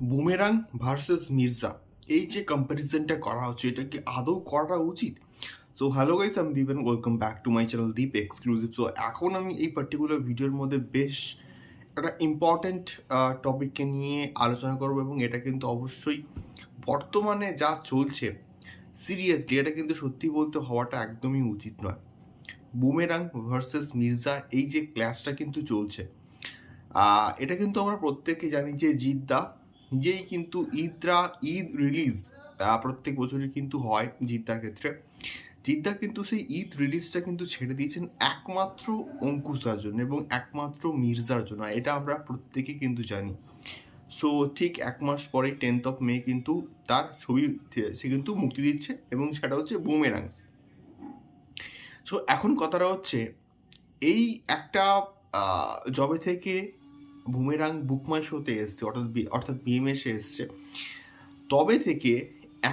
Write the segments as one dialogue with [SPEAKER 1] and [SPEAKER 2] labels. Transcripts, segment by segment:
[SPEAKER 1] Boomerang versus Mirza. এই যে কম্প্যারিজনটা করা হচ্ছে এটা কি আদৌ করাটা উচিত? সো হ্যালো গাইস আমি Deep and welcome back to my channel Deep exclusive so এখন আমি এই পার্টিকুলার ভিডিওর মধ্যে বেশ একটা ইম্পর্ট্যান্ট টপিককে নিয়ে আলোচনা করব এবং এটা কিন্তু অবশ্যই বর্তমানে যা চলছে সিরিয়াসলি এটা কিন্তু সত্যি বলতে হওয়াটা একদমই উচিত নয়। বুমেরাং ভার্সেস মির্জা, এই যে ক্লাসটা কিন্তু চলছে এটা কিন্তু আমরা প্রত্যেকে জানি যে জিদ্দা নিজেই কিন্তু ঈদরা ঈদ রিলিজ প্রত্যেক বছরই কিন্তু হয় জিদ্দার ক্ষেত্রে। জিদ্দা কিন্তু সেই ঈদ রিলিজটা কিন্তু ছেড়ে দিয়েছেন একমাত্র অঙ্কুশদার জন্য এবং একমাত্র মির্জার জন্য এটা আমরা প্রত্যেকে কিন্তু জানি। সো ঠিক এক মাস পরে টেন্থ অফ মে কিন্তু তার ছবি সে কিন্তু মুক্তি দিচ্ছে এবং সেটা হচ্ছে বুমেরাং সো এখন কথাটা হচ্ছে, এই একটা জবে থেকে বুমেরাং বুক বুকমাই শোতে এসছে, অর্থাৎ অর্থাৎ বিএমএসে এসছে। তবে থেকে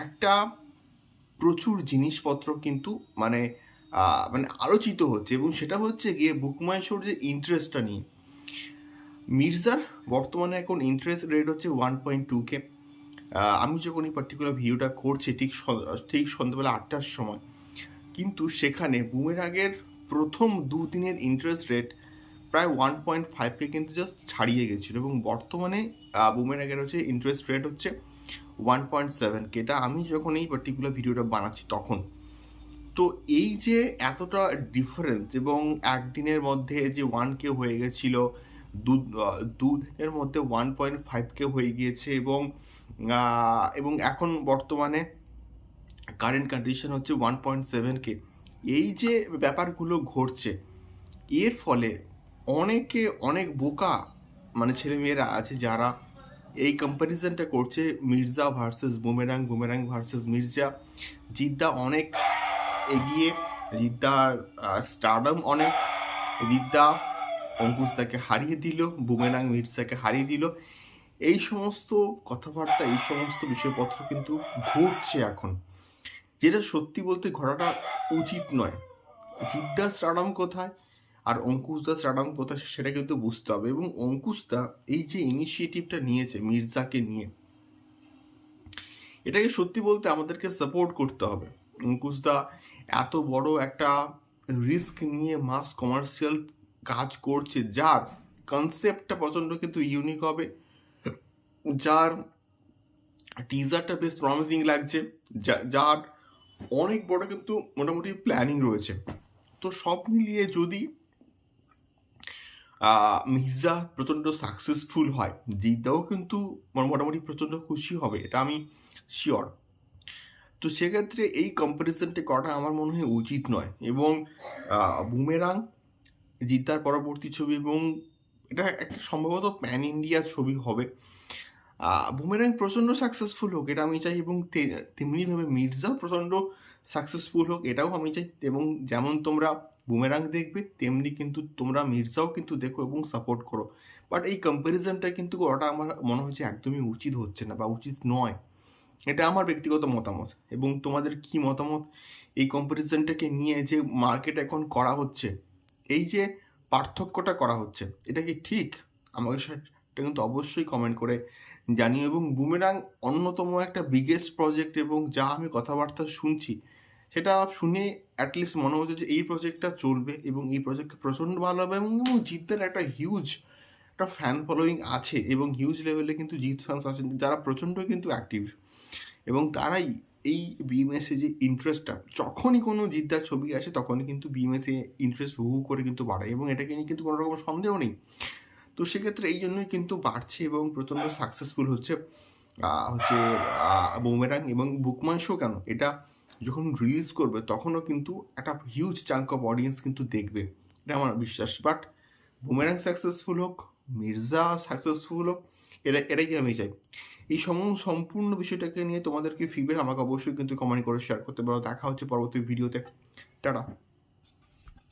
[SPEAKER 1] একটা প্রচুর জিনিসপত্র কিন্তু মানে মানে আলোচিত হচ্ছে এবং সেটা হচ্ছে গিয়ে বুকমাই শোর যে ইন্টারেস্টটা নিয়ে। মির্জার বর্তমানে এখন ইন্টারেস্ট রেট হচ্ছে ওয়ান পয়েন্ট টু কে আমি যখন এই পার্টিকুলার ভিডিওটা করছি, ঠিক ঠিক সন্ধ্যাবেলা আটটার সময়, কিন্তু সেখানে বুমেরাগের প্রথম দুদিনের ইন্টারেস্ট রেট প্রায় ওয়ান পয়েন্ট ফাইভকে কিন্তু জাস্ট ছাড়িয়ে গেছিল এবং বর্তমানে বুমেরাগের হচ্ছে ইন্টারেস্ট রেট হচ্ছে ওয়ান পয়েন্ট সেভেনকে এটা আমি যখন এই পার্টিকুলার ভিডিওটা বানাচ্ছি তখন তো এই যে এতটা ডিফারেন্স এবং একদিনের মধ্যে যে ওয়ান কে হয়ে গেছিল দু আহ, দুদিনের মধ্যে ওয়ান পয়েন্ট ফাইভ কে হয়ে গিয়েছে এবং এবং এখন বর্তমানে কারেন্ট কন্ডিশন হচ্ছে ওয়ান পয়েন্ট সেভেন কে এই যে ব্যাপারগুলো ঘটছে এর ফলে অনেকে অনেক বোকা মানে ছেলেমেয়েরা আছে যারা এই কম্প্যারিজনটা করছে Mirza versus Boomerang Boomerang versus Mirza. Jeddah অনেক এগিয়ে, জিদ্দার স্টারডম অনেক। জিদ্দা অঙ্কুশ অঙ্কুশদাকে হারিয়ে দিল বুমেরাং মির্জাকে হারিয়ে দিল। এই সমস্ত কথাবার্তা, এই সমস্ত বিষয়পত্র কিন্তু ঘটছে এখন। যেটা সত্যি বলতে ঘটাটা উচিত নয়। জিদ্দার স্টাডাম কোথায়? আর অঙ্কুশদা স্টাডাম কোথায় সেটা কিন্তু বুঝতে হবে। এবং অঙ্কুশদা এই যে ইনিশিয়েটিভটা নিয়েছে মির্জাকে নিয়ে, এটাকে সত্যি বলতে আমাদেরকে সাপোর্ট করতে হবে। অঙ্কুশদা এত বড় একটা রিস্ক নিয়ে মাস কমার্শিয়াল কাজ করছে, যার কনসেপ্টটা প্রচণ্ড কিন্তু ইউনিক হবে। যার টিজারটা বেশ প্রমিসিং লাগছে যার অনেক বড় কিন্তু মোটামুটি প্ল্যানিং রয়েছে। তো সব মিলিয়ে যদি মির্জা প্রচণ্ড সাকসেসফুল হয়। জিদ্দাও কিন্তু মোটামুটি প্রচণ্ড খুশি হবে, এটা আমি শিওর তো সেক্ষেত্রে এই কম্পারিজনটা করাটা আমার মনে হয় উচিত নয়। এবং বুমেরাং জিদ্দার পরবর্তী ছবি এবং এটা একটা সম্ভবত প্যান ইন্ডিয়া ছবি হবে। বুমেরাং প্রচণ্ড সাকসেসফুল হোক, এটা আমি চাই, এবং তেমনিভাবে মির্জাও প্রচণ্ড সাকসেসফুল হোক, এটাও আমি চাই। এবং যেমন তোমরা বুমেরাং দেখবে, তেমনি কিন্তু তোমরা মির্জাও কিন্তু দেখো এবং সাপোর্ট করো। বাট এই কম্প্যারিজনটা কিন্তু করাটা আমার মনে হচ্ছে একদমই উচিত হচ্ছে না বা উচিত নয়। এটা আমার ব্যক্তিগত মতামত এবং তোমাদের কি মতামত? এই কম্প্যারিজনটাকে নিয়ে যে মার্কেট এখন করা হচ্ছে, এই যে পার্থক্যটা করা হচ্ছে, এটা কি ঠিক? আমাকে সেটা কিন্তু অবশ্যই কমেন্ট করে জানিও এবং বুমেরাং অন্যতম একটা বিগেস্ট প্রজেক্ট এবং যা আমি কথাবার্তা শুনছি সেটা শুনে অ্যাটলিস্ট মনে হচ্ছে যে এই প্রজেক্টটা চলবে এবং এই প্রজেক্ট প্রচণ্ড ভালো হবে এবং জিতের একটা হিউজ একটা ফ্যান ফলোয়িং আছে এবং হিউজ লেভেলে কিন্তু জিত ফ্যান্স আছেন, যারা প্রচণ্ড কিন্তু অ্যাক্টিভ এবং তারাই এই বিএমএসে যে ইন্টারেস্টটা যখনই কোনো জিদ্দার ছবি আসে তখনই কিন্তু বিএমএসে ইন্টারেস্ট হু করে কিন্তু বাড়ে এবং এটাকে নিয়ে কিন্তু কোনো রকম সন্দেহ নেই। তো সেক্ষেত্রে এই জন্যই কিন্তু বাড়ছে এবং প্রচণ্ড সাকসেসফুল হচ্ছে হচ্ছে বোমেরাং এবং বুকমাই শো কেন? এটা যখন রিলিজ করবে, তখনও কিন্তু একটা হিউজ চাঙ্ক অফ অডিয়েন্স কিন্তু দেখবে। এটা আমার বিশ্বাস। বাট বুমেরাং সাকসেসফুল হোক মির্জা সাকসেসফুল হোক এটা এটাই আমি চাই? এই সম সম্পূর্ণ বিষয়টাকে নিয়ে তোমাদেরকে ফিডব্যাক আমাকে অবশ্যই কিন্তু কমেন্ট করে শেয়ার করতে পারো। দেখা হচ্ছে পরবর্তী ভিডিওতে টাটা।